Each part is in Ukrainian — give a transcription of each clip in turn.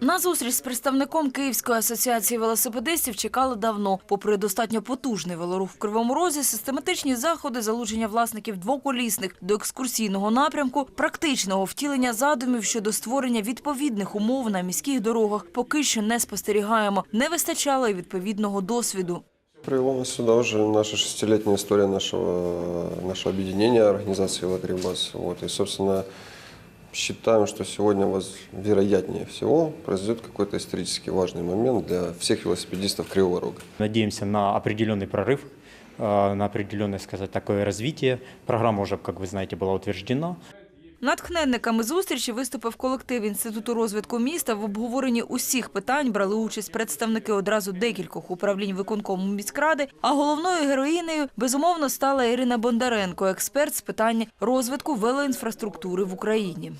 На зустріч з представником Київської асоціації велосипедистів чекали давно. Попри достатньо потужний велорух в Кривому Розі, систематичні заходи залучення власників двоколісних до екскурсійного напрямку, практичного втілення задумів щодо створення відповідних умов на міських дорогах поки що не спостерігаємо. Не вистачало й відповідного досвіду. Привело нас сюда уже наша шестилетняя история нашего, нашего объединения организации «Велокривбас». Вот, и, собственно, считаем, что сегодня, воз- вероятнее всего, произойдет какой-то исторически важный момент для всех велосипедистов Кривого Рога. Надеемся на определенный прорыв, э, на определенное, сказать, такое развитие. Программа уже, как вы знаете, была утверждена. Натхненниками зустрічі виступив колектив Інституту розвитку міста. В обговоренні усіх питань брали участь представники одразу декількох управлінь виконкому міськради. А головною героїнею безумовно стала Ірина Бондаренко, експерт з питань розвитку велоінфраструктури в Україні.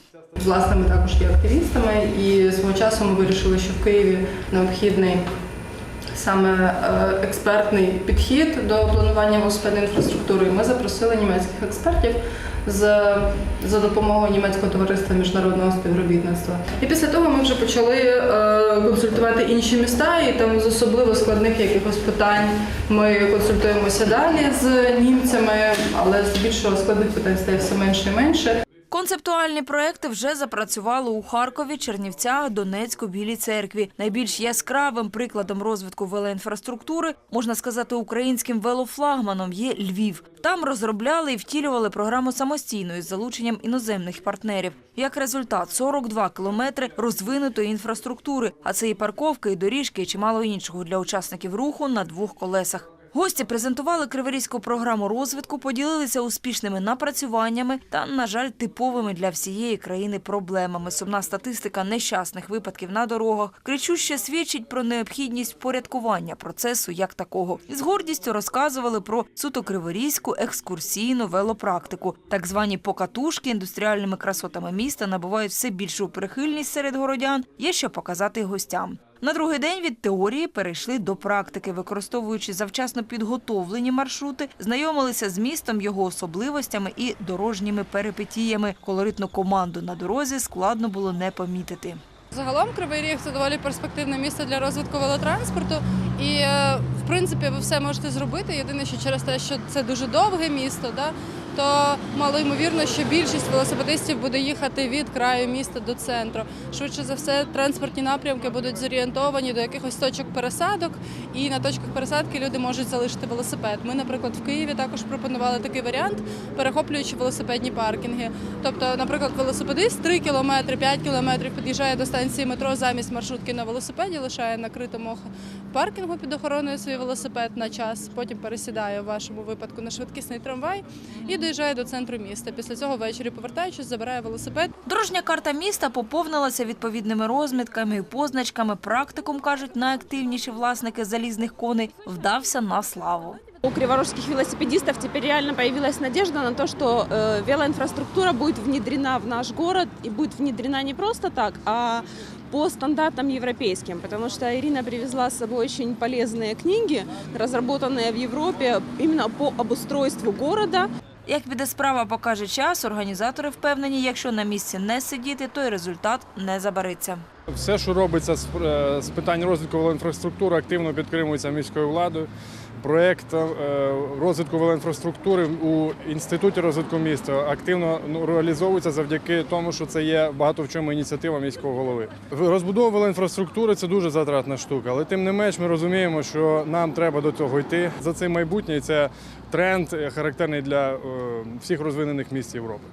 Власне, ми також є активістами, і свого часу ми вирішили, що в Києві необхідний саме е, експертний підхід до планування велосипедної інфраструктури. Ми запросили німецьких експертів за допомогою німецького товариства міжнародного співробітництва. І після того ми вже почали е, консультувати інші міста, і там з особливо складних якихось питань ми консультуємося далі з німцями, але здебільшого складних питань стає все менше і менше. Концептуальні проекти вже запрацювали у Харкові, Чернівцях, Донецьку, Білій церкві. Найбільш яскравим прикладом розвитку велоінфраструктури, можна сказати, українським велофлагманом є Львів. Там розробляли і втілювали програму самостійно із залученням іноземних партнерів. Як результат, 42 кілометри розвинутої інфраструктури, а це і парковки, і доріжки, і чимало іншого для учасників руху на двох колесах. Гості презентували криворізьку програму розвитку, поділилися успішними напрацюваннями та, на жаль, типовими для всієї країни проблемами. Сумна статистика нещасних випадків на дорогах кричуще свідчить про необхідність впорядкування процесу як такого. З гордістю розказували про суто криворізьку екскурсійну велопрактику. Так звані покатушки індустріальними красотами міста набувають все більшу прихильність серед городян. Є що показати гостям. На другий день від теорії перейшли до практики, використовуючи завчасно підготовлені маршрути, знайомилися з містом, його особливостями і дорожніми перипетіями. Колоритну команду на дорозі складно було не помітити. Загалом Кривий Ріг це доволі перспективне місце для розвитку велотранспорту. І е, в принципі ви все можете зробити. Єдине, що через те, що це дуже довге місто, да, то мало ймовірно, що більшість велосипедистів буде їхати від краю міста до центру. Швидше за все, транспортні напрямки будуть зорієнтовані до якихось точок пересадок, і на точках пересадки люди можуть залишити велосипед. Ми, наприклад, в Києві також пропонували такий варіант, перехоплюючи велосипедні паркінги. Тобто, наприклад, велосипедист 3 кілометри, 5 кілометрів під'їжджає до станції метро замість маршрутки на велосипеді, лишає на критому паркінгу під охороною свій велосипед на час, потім пересідає у вашому випадку на швидкісний трамвай і доїжджає до центру міста. Після цього ввечері повертаючись, забирає велосипед Дорожня карта міста поповнилася відповідними розмітками і позначками. Практикум кажуть, найактивніші власники залізних коней вдався на славу. У криворожских велосипедистов теперь реально появилась надежда на то, что э, велоинфраструктура будет внедрена в наш город и будет внедрена не просто так, а по стандартам европейским, потому что Ирина привезла с собой очень полезные книги, разработанные в Европе именно по обустройству города. Як піде справа, покаже час. Організатори впевнені, якщо на місці не сидіти, то й результат не забариться. Все, що робиться з, е, питань розвитку інфраструктури, активно підтримується міською владою. Проєкт е, розвитку велоінфраструктури у інституті розвитку міста активно ну, реалізовується завдяки тому, що це є багато в чому ініціатива міського голови. Розбудова велоінфраструктури це дуже затратна штука, але тим не менш ми розуміємо, що нам треба до цього йти. За цим майбутнє це тренд е, характерний для е, всіх розвинених міст Європи.